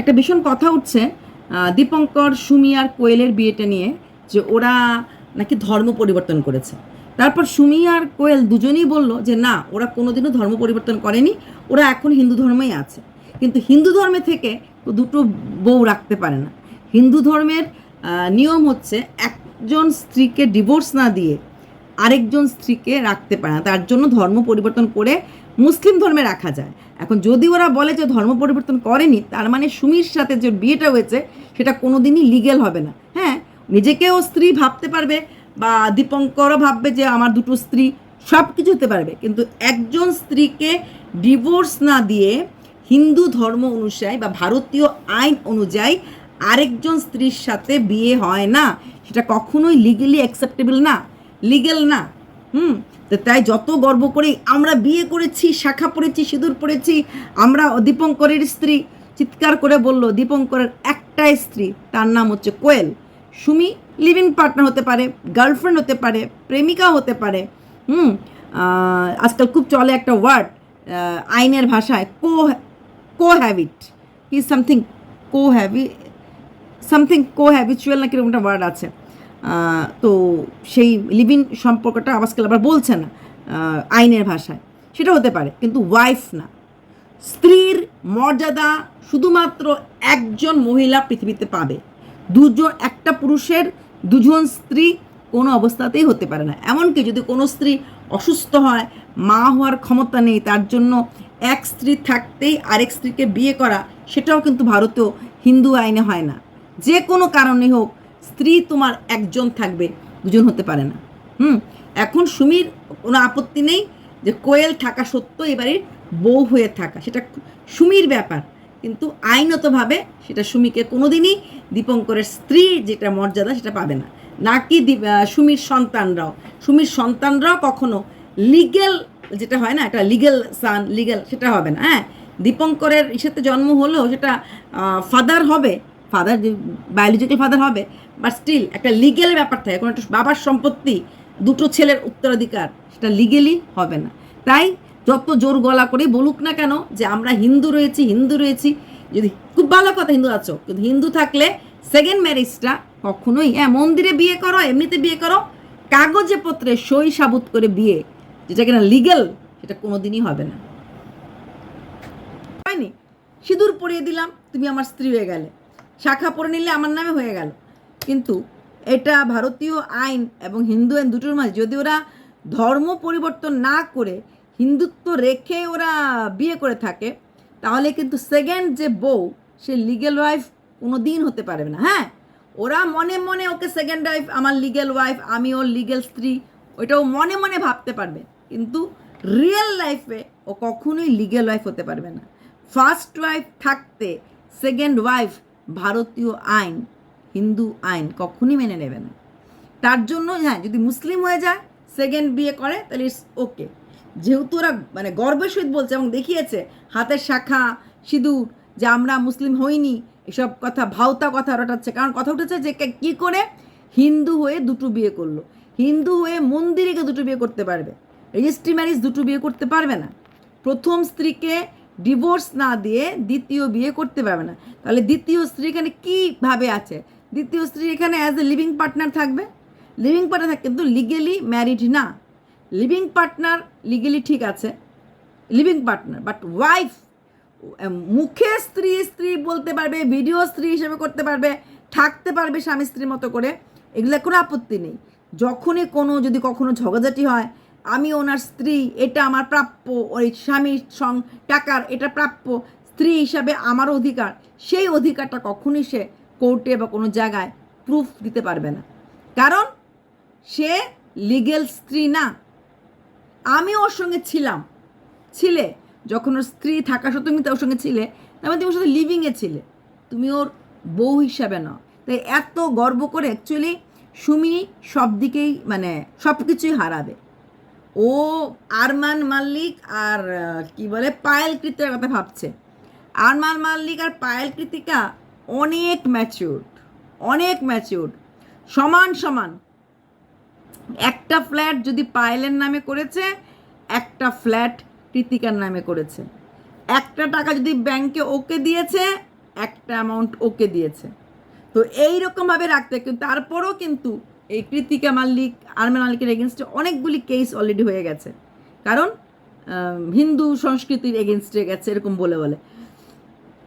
একটা ভীষণ কথা উঠছে দীপঙ্কর সুমি আর কোয়েলের বিয়েটা নিয়ে যে ওরা নাকি ধর্ম পরিবর্তন করেছে। তারপর সুমি আর কোয়েল দুজনেই বলল যে না, ওরা কোনোদিনও ধর্ম পরিবর্তন করেনি, ওরা এখন হিন্দু ধর্মেই আছে। কিন্তু হিন্দু ধর্মে থেকে দুটো বউ রাখতে পারে না। হিন্দু ধর্মের নিয়ম হচ্ছে একজন স্ত্রীকে ডিভোর্স না দিয়ে আরেকজন স্ত্রীকে রাখতে পারে না। তার জন্য ধর্ম পরিবর্তন করে মুসলিম ধর্মে রাখা যায়। এখন যদি ওরা বলে যে ধর্ম পরিবর্তন করেনি, তার মানে সুমির সাথে যে বিয়েটা হয়েছে, সেটা কোনোদিনই লিগেল হবে না। হ্যাঁ নিজেকেও স্ত্রী ভাবতে পারবে বা দীপঙ্করও ভাববে যে আমার দুটো স্ত্রী সব কিছু হতে পারবে। কিন্তু একজন স্ত্রীকে ডিভোর্স না দিয়ে হিন্দু ধর্ম অনুযায়ী বা ভারতীয় আইন অনুযায়ী আরেকজন স্ত্রীর সাথে বিয়ে হয় না, সেটা কখনোই লিগেলি অ্যাকসেপ্টেবল না। লিগেল না। হুম? তো তাই যত গর্ব করে আমরা বিয়ে করেছি, শাখা পড়েছি, সিঁদুর পড়েছি, আমরা দীপঙ্করের স্ত্রী, চিৎকার করে বলল, দীপঙ্করের একটাই স্ত্রী, তার নাম হচ্ছে কোয়েল। সুমি লিভিং পার্টনার হতে পারে গার্লফ্রেন্ড হতে পারে, প্রেমিকা হতে পারে, হুম আজকাল খুব চলে একটা ওয়ার্ড আইনের ভাষায়, কো কো হ্যাবিট কি something co habit something co habitual না কীরকম একটা ওয়ার্ড আছে। তো সেই লিভিং সম্পর্কটা আজকাল আবার বলছে না আইনের ভাষায়। সেটা হতে পারে, কিন্তু ওয়াইফ না। স্ত্রীর মর্যাদা শুধুমাত্র একজন মহিলা পৃথিবীতে পাবে। দুজন, একটা পুরুষের দুজন স্ত্রী কোনো অবস্থাতেই হতে পারে না। এমনকি যদি কোনো স্ত্রী অসুস্থ হয়, মা হওয়ার ক্ষমতা নেই, তার জন্য এক স্ত্রী থাকতেই আরেক স্ত্রীকে বিয়ে করা, সেটাও কিন্তু ভারতীয় হিন্দু আইনে হয় না। যে কোনো কারণে হোক স্ত্রী তোমার একজন থাকবে, দুজন হতে পারে না। হুম? এখন সুমির কোনো আপত্তি নেই যে কোয়েল থাকা সত্ত্বেও এবারে বউ হয়ে থাকা। সেটা সুমির ব্যাপার। কিন্তু আইনতভাবে সেটা সুমিকে কোনোদিনই দীপঙ্করের স্ত্রী যেটা মর্যাদা সেটা পাবে না। নাকি সুমির সন্তানরাও। সুমির সন্তানরাও কখনো লিগেল যেটা হয় না, একটা লিগেল সান লিগেল সেটা হবে না। হ্যাঁ দীপঙ্করের ইসেতে জন্ম হলেও সেটা ফাদার হবে। ফাদার বায়োলজিক্যাল ফাদার হবে বাট স্টিল একটা লিগেল ব্যাপার থাকে। কোনো একটা বাবার সম্পত্তি দুটো ছেলের উত্তরাধিকার, সেটা লিগেলি হবে না। তাই যত জোর গলা করে বলুক না কেন যে আমরা হিন্দু রয়েছি হিন্দু রয়েছি, যদি খুব ভালো কথা হিন্দু আছো, কিন্তু হিন্দু থাকলে সেকেন্ড ম্যারেজটা কখনোই হ্যাঁ মন্দিরে বিয়ে করো, এমনিতে বিয়ে করো, কাগজে পত্রে সই সাবুত করে বিয়ে, যেটা কিনা লিগেল সেটা কোনোদিনই হবে না। হয়নি? সিঁদুর পরিয়ে দিলাম, তুমি আমার স্ত্রী হয়ে গেলে। শাখা পরে নিলে আমার নামে হয়ে গেল। কিন্তু এটা ভারতীয় আইন এবং হিন্দু আইন দুটোর মাঝে যদি ওরা ধর্ম পরিবর্তন না করে হিন্দুত্ব রেখে ওরা বিয়ে করে থাকে, তাহলে কিন্তু সেকেন্ড যে বউ, সে লিগেল ওয়াইফ কোনো দিন হতে পারবে না। হ্যাঁ ওরা মনে মনে ওকে সেকেন্ড ওয়াইফ আমার লিগেল ওয়াইফ আমি ওর লিগেল স্ত্রী, ওইটাও মনে মনে ভাবতে পারবে। কিন্তু রিয়েল লাইফে ও কখনোই লিগেল ওয়াইফ হতে পারবে না। ফার্স্ট ওয়াইফ থাকতে সেকেন্ড ওয়াইফ ভারতীয় আইন, হিন্দু আইন কখনই মেনে নেবে না। তার জন্য হ্যাঁ যদি মুসলিম হয়ে যায় সেকেন্ড বিয়ে করে, তাহলে ইটস ওকে যেহেতু ওরা মানে গর্বের সহিত বলছে এবং দেখিয়েছে, হাতের শাখা, সিঁদুর, যে আমরা মুসলিম হইনি, এসব কথা, ভাওতা কথা রটাচ্ছে। কারণ কথা উঠেছে যে কে- করে? হিন্দু হয়ে দুটো বিয়ে করল। হিন্দু হয়ে মন্দিরে দুটো বিয়ে করতে পারবে। রেজিস্ট্রি ম্যারেজ দুটো বিয়ে করতে পারবে না। প্রথম স্ত্রীকে ডিভোর্স না দিয়ে দ্বিতীয় বিয়ে করতে পারবে না। তাহলে দ্বিতীয় স্ত্রী এখানে কীভাবে আছে? দ্বিতীয় স্ত্রী এখানে অ্যাজ এ লিভিং পার্টনার থাকবে? লিভিং পার্টনার থাকে কিন্তু লিগেলি ম্যারিড না। লিভিং পার্টনার লিগেলি ঠিক আছে। লিভিং পার্টনার বাট ওয়াইফ মুখে স্ত্রী স্ত্রী বলতে পারবে ভিডিও স্ত্রী হিসেবে করতে পারবে, থাকতে পারবে স্বামী স্ত্রীর মতো করে। এগুলো কোনো আপত্তি নেই। যখনই কোনো যদি কখনো ঝগড়াঝাটি হয় আমি ওনার স্ত্রী, এটা আমার প্রাপ্য, ওই স্বামীর সং, টাকার এটা প্রাপ্য, স্ত্রী হিসাবে আমার অধিকার। সেই অধিকারটা কখনই সে কোর্টে বা কোনো জায়গায় প্রুফ দিতে পারবে না। কারণ সে লিগেল স্ত্রী না। আমি ওর সঙ্গে ছিলাম। ছিলে। যখন ওর স্ত্রী থাকা সত্ত্বেও তুমি ওর সঙ্গে ছিলে, তার মানে তুমি ওর সাথে লিভিংয়ে ছিলে। তুমি ওর বউ হিসাবে নাও তাই এত গর্ব করে অ্যাকচুয়ালি সুমি সব দিকেই মানে সব কিছুই হারাবে। ও আরমান মাল্লিক আর কি বলে, পায়েল কৃতিকার কথা ভাবছে। আরমান মাল্লিক আর পায়েল কৃতিকা অনেক ম্যাচিউর অনেক ম্যাচিউর সমান সমান। একটা ফ্ল্যাট যদি পায়েলের নামে করেছে, একটা ফ্ল্যাট কৃতিকার নামে করেছে। একটা টাকা যদি ব্যাংকে ওকে দিয়েছে, একটা অ্যামাউন্ট ওকে দিয়েছে। তো এইরকমভাবে রাখতে কিন্তু তারপরেও কিন্তু এই কৃতিকা মাল্লিক, আরমান মাল্লিকের এগেনস্টে অনেকগুলি কেস অলরেডি হয়ে গেছে। কারণ হিন্দু সংস্কৃতির এগেনস্টে গেছে, এরকম বলে বলে।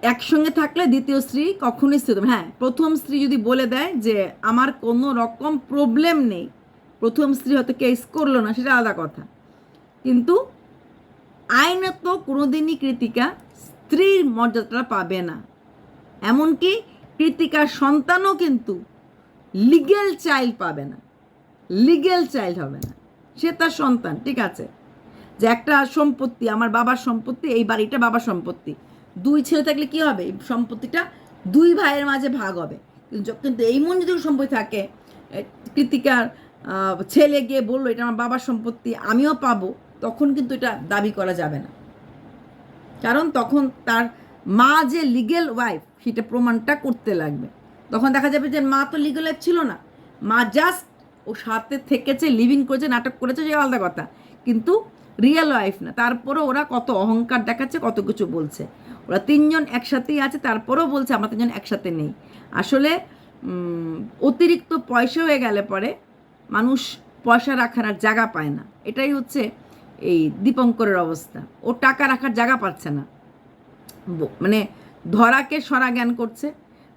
একসঙ্গে থাকলে দ্বিতীয় স্ত্রী কখনোই হবে হ্যাঁ প্রথম স্ত্রী যদি বলে দেয় যে, আমার কোনো রকম প্রবলেম নেই। প্রথম স্ত্রী হয়তো কেস করল না, সেটা আলাদা কথা। কিন্তু, আইনত কোনোদিনই কৃতিকা স্ত্রীর মর্যাদাটা পাবে না। এমনকি কৃতিকার সন্তানও কিন্তু লিগেল চাইল্ড পাবে না। লিগেল চাইল্ড হবে না। সে তার সন্তান, ঠিক আছে? যে একটা সম্পত্তি, আমার বাবার সম্পত্তি, এই বাড়িটা বাবার সম্পত্তি। দুই ছেলে থাকলে কি হবে? এই সম্পত্তিটা দুই ভাইয়ের মাঝে ভাগ হবে। কিন্তু এই মন যদি সম্পত্তি থাকে কৃতিকার ছেলে গিয়ে বলল, এটা আমার বাবার সম্পত্তি, আমিও পাবো, তখন কিন্তু এটা দাবি করা যাবে না। কারণ তখন তার মা যে লিগেল ওয়াইফ সেটা প্রমাণটা করতে লাগবে। তখন দেখা যাবে যে মা তো লিগেল ছিল না। মা জাস্ট ও সাথে থেকেছে লিভিং করেছে, নাটক করেছে, যে আলাদা কথা। কিন্তু রিয়েল ওয়াইফ না। তারপরেও ওরা কত অহংকার দেখাচ্ছে, কত কিছু বলছে। ওরা তিনজন একসাথেই আছে, তারপরেও বলছে আমরা তিনজন একসাথে নেই। আসলে অতিরিক্ত পয়সা হয়ে গেলে পরে মানুষ পয়সা রাখার আর জায়গা পায় না। এটাই হচ্ছে এই দীপঙ্করের অবস্থা। ও টাকা রাখার জায়গা পাচ্ছে না। মানে ধরাকে সরা জ্ঞান করছে।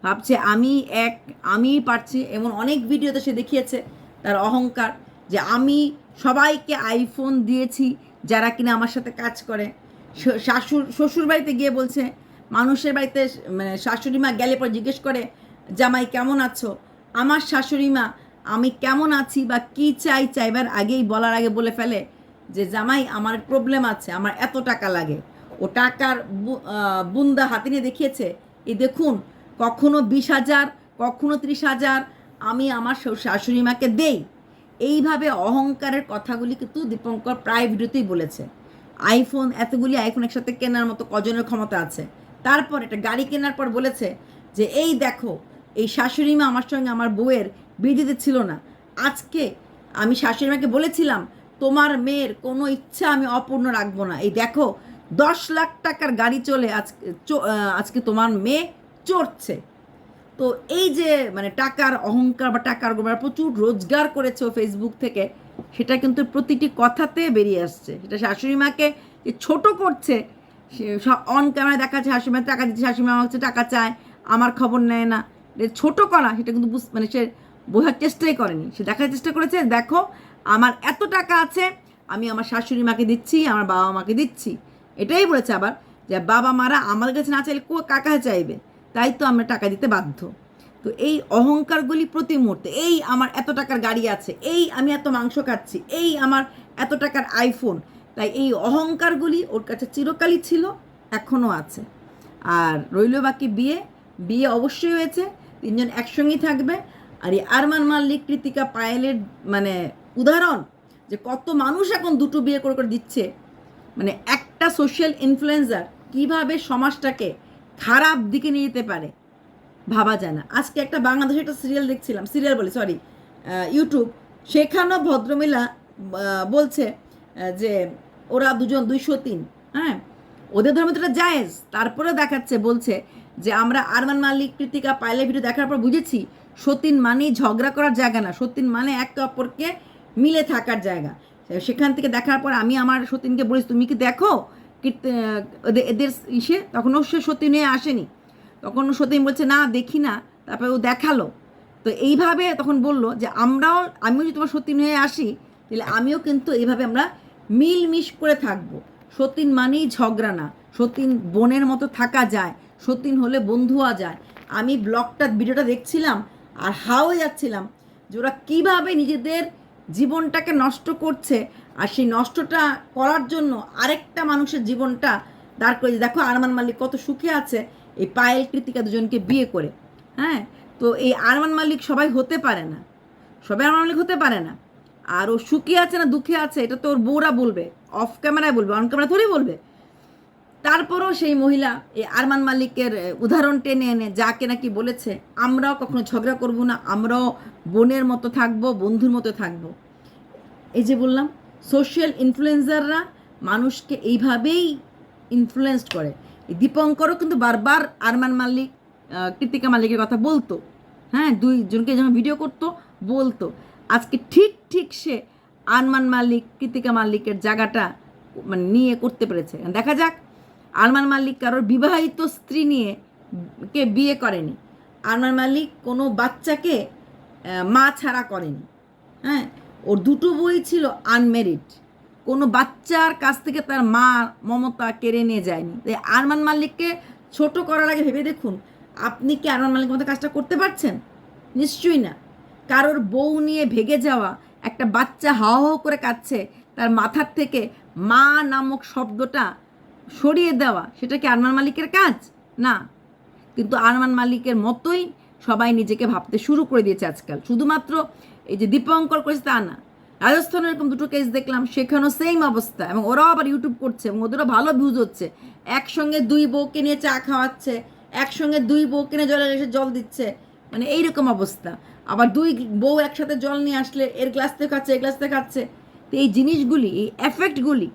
ভাবছে, আমি এক, আমিই পারছি। এমন অনেক ভিডিওতে সে দেখিয়েছে তার অহংকার যে, আমি সবাইকে আইফোন দিয়েছি যারা কিনা আমার সাথে কাজ করে। শাশুর শ্বশুর বাড়িতে গিয়ে বলছে, মানুষের বাড়িতে মানে শাশুড়ি মা গেলে পর জিজ্ঞেস করে, জামাই কেমন আছো? আমার শাশুড়ি মা আমি কেমন আছি বা কি চাই চাইবার আগেই বলার আগে বলে ফেলে যে, জামাই, আমার প্রবলেম আছে, আমার এত টাকা লাগে। ও টাকার বুন্দা হাতে নিয়ে দেখিয়েছে, এই দেখুন কখনো বিশ হাজার, কখনো ত্রিশ হাজার আমি আমার শাশুড়ি মাকে দেই। এইভাবে অহংকারের কথাগুলি কিন্তু দীপঙ্কর প্রায় ভিডিওতেই বলেছে। আইফোন এতগুলি আইফোন একসাথে কেনার মতো কজনের ক্ষমতা আছে। তারপর একটা গাড়ি কেনার পর বলেছে যে, এই দেখো, এই শাশুড়ি মা আমার সঙ্গে আমার বউয়ের বিয়ে ছিল না। আজকে আমি শাশুড়ি মাকে বলেছিলাম, তোমার মেয়ের কোনো ইচ্ছা আমি অপূর্ণ রাখব না। এই দেখো, দশ লাখ টাকার গাড়ি চলে আজকে আজকে তোমার মেয়ে চড়ছে। তো এই যে মানে টাকার অহংকার বা টাকার গোবর প্রচুর রোজগার করেছে ও ফেসবুক থেকে, সেটা কিন্তু প্রতিটি কথাতে বেরিয়ে আসছে। সেটা শাশুড়ি মাকে ছোট করছে সব অন ক্যামেরায় দেখাচ্ছে, শাশুড়ি মা টাকা দিচ্ছে, শাশুড়ি মা হচ্ছে টাকা চায় আমার খবর নেয় না। ছোট করা, সেটা কিন্তু মানে সে বোঝার চেষ্টাই করেনি। সে দেখার চেষ্টা করেছে, দেখো, আমার এত টাকা আছে, আমি আমার শাশুড়ি মাকে দিচ্ছি, আমার বাবা মাকে দিচ্ছি। এটাই বলেছে আবার যে বাবা মারা আমার কাছে না চাইলে কাকা চাইবে? তাই তো আমরা টাকা দিতে বাধ্য। তো এই অহংকারগুলি প্রতি মুহূর্তে, এই আমার এত টাকার গাড়ি আছে, এই আমি এত মাংস খাচ্ছি, এই আমার এত টাকার আইফোন তাই এই অহংকারগুলি ওর কাছে চিরকালই ছিল, এখনও আছে। আর রইল বাকি বিয়ে বিয়ে অবশ্যই হয়েছে, তিনজন একসঙ্গেই থাকবে। আর এই আরমান মাল্লিক, কৃতিকা পায়েলের মানে উদাহরণ, যে কত মানুষ এখন দুটো বিয়ে করে করে দিচ্ছে। মানে একটা সোশ্যাল ইনফ্লুয়েন্সার কীভাবে সমাজটাকে খারাপ দিকে নিয়ে যেতে পারে। ভাবা যায় না। আজকে একটা বাংলাদেশে একটা সিরিয়াল দেখছিলাম। সিরিয়াল বলে সরি ইউটিউব সেখানেও ভদ্রমিলা বলছে যে ওরা দুজন দুইশো তিন হ্যাঁ? ওদের ধর্মে তো এটা জায়েজ। তারপরে দেখাচ্ছে, বলছে যে আমরা আরমান মালিক, কৃতিকা পাইলে ভিডিও দেখার পর বুঝেছি, সতীন মানেই ঝগড়া করার জায়গা না। সতীন মানে একে অপরকে মিলে থাকার জায়গা। সেখান থেকে দেখার পর আমি আমার সতীনকে বলিস তুমি কি দেখো? এদের- ইসে তখনও সে সতীন হয়ে আসেনি। তখন সতীন বলছে, না, দেখি না। তারপরে ও দেখাল। তো এইভাবে তখন বলল যে, আমরাও, আমিও যদি তোমার সতীন হয়ে আসি, তাহলে আমিও কিন্তু এইভাবে আমরা মিলমিশ করে থাকব। সতীন মানেই ঝগড়া না। সতীন বোনের মতো থাকা যায়। সতীন হলে বন্ধু হওয়া যায়। আমি ব্লগটা, ভিডিওটা দেখছিলাম আর হাও যাচ্ছিলাম যে ওরা কীভাবে নিজেদের জীবনটাকে নষ্ট করছে। আর সেই নষ্টটা করার জন্য আরেকটা মানুষের জীবনটা দাঁড় করে দেখো আরমান মালিক কত সুখে আছে এই পায়েল, কৃতিকা দুজনকে বিয়ে করে হ্যাঁ? তো এই আরমান মালিক সবাই হতে পারে না। সবাই আরমান মালিক হতে পারে না। আর ও সুখে আছে না দুঃখে আছে, এটা তো ওর বউরা বলবে অফ ক্যামেরায় বলবে অন ক্যামেরা থোড়ি বলবে। তারপরও সেই মহিলা এই আরমান মালিকের উদাহরণ টেনে এনে, যাকে নাকি বলেছে, আমরাও কখনো ঝগড়া করব না, আমরাও বোনের মতো থাকব, বন্ধুর মতো থাকব। এই যে বললাম সোশ্যাল ইনফ্লুয়েন্সাররা মানুষকে এইভাবেই ইনফ্লুয়েসড করে। দীপঙ্করও কিন্তু বারবার আরমান মাল্লিক কৃতিকা মালিকের কথা বলতো। হ্যাঁ দুইজনকে যখন ভিডিও করতো, বলতো। আজকে ঠিক ঠিক সে আরমান মালিক কৃতিকা মালিকের জায়গাটা মানে নিয়ে করতে পেরেছে। দেখা যাক, আরমান মালিক কারোর বিবাহিত স্ত্রী নিয়ে কে বিয়ে করেনি। আরমান মালিক কোনো বাচ্চাকে মা ছাড়া করেনি। হ্যাঁ ওর দুটো বই ছিল আনমেরিড কোনো বাচ্চার কাছ থেকে তার মা মমতা কেড়ে নিয়ে যায়নি। তাই আরমান মালিককে ছোট করার আগে ভেবে দেখুন, আপনি কি আরমান মালিকের মতো কাজটা করতে পারছেন? নিশ্চয়ই না। কারোর বউ নিয়ে ভেগে যাওয়া, একটা বাচ্চা হাও হাও করে কাঁদছে, তার মাথার থেকে মা নামক শব্দটা সরিয়ে দেওয়া, সেটা কি আরমান মালিকের কাজ? না। কিন্তু আরমান মালিকের মতোই সবাই নিজেকে ভাবতে শুরু করে দিয়েছে আজকাল। শুধুমাত্র এই যে দীপঙ্কর করেছে তা না। রাজস্থানের এরকম দুটো কেস দেখলাম, সেখানেও সেম অবস্থা। এবং ওরাও আবার ইউটিউব করছে এবং ওদেরও ভালো ভিউজ হচ্ছে। একসঙ্গে দুই বউকে নিয়ে চা খাওয়াচ্ছে, একসঙ্গে দুই বউকে নিয়ে জলে এসে জল দিচ্ছে। মানে এইরকম অবস্থা। আবার দুই বউ একসাথে জল নিয়ে আসলে এর গ্লাস থেকে খাচ্ছে, এর গ্লাস থেকে খাচ্ছে। তো এই জিনিসগুলি, এই এফেক্টগুলি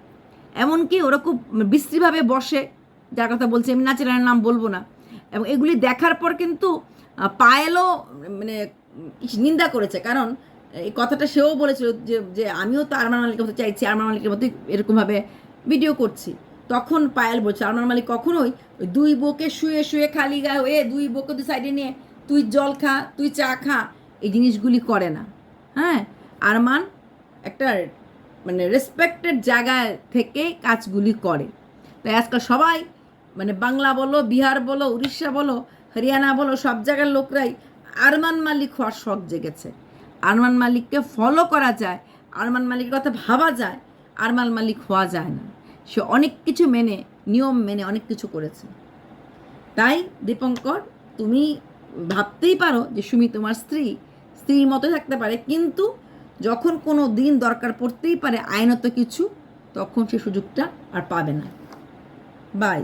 এমনকি ওরা খুব বিশ্রীভাবে বসে, যার কথা বলছি, আমি নাচেরার নাম বলব না। এবং এগুলি দেখার পর কিন্তু পায়েলও মানে নিন্দা করেছে, কারণ এই কথাটা সেও বলেছিল যে যে আমিও তো আরমান মালিকের মতো চাইছি, আরমান মালিকের মতোই এরকমভাবে ভিডিও করছি। তখন পায়েল বলছে, আরমান মালিক কখনোই ওই দুই বউকে শুয়ে শুয়ে খালি গায়ে হয়ে দুই বউকে দুই সাইডে নিয়ে তুই জল খা, তুই চা খা, এই জিনিসগুলি করে না। হ্যাঁ আরমান একটা মানে রেসপেক্টেড জায়গায় থেকে কাজগুলি করে। তাই আজকাল সবাই মানে বাংলা বলো, বিহার বলো, উড়িষ্যা বলো, হরিয়ানা বলো, সব জায়গার লোকরাই আরমান মালিক হওয়ার শখ জেগেছে। আরমান মালিককে ফলো করা যায়, আরমান মালিকের কথা ভাবা যায়, আরমান মালিক হওয়া যায় না। সে অনেক কিছু মেনে, নিয়ম মেনে অনেক কিছু করেছে। তাই দীপঙ্কর, তুমি ভাবতেই পারো যে সুমি তোমার স্ত্রী, স্ত্রীর মতো থাকতে পারে, কিন্তু যখন কোনো দিন দরকার পড়তেই পারে আইনত কিছু, তখন সে সুযোগটা আর পাবে না। বাই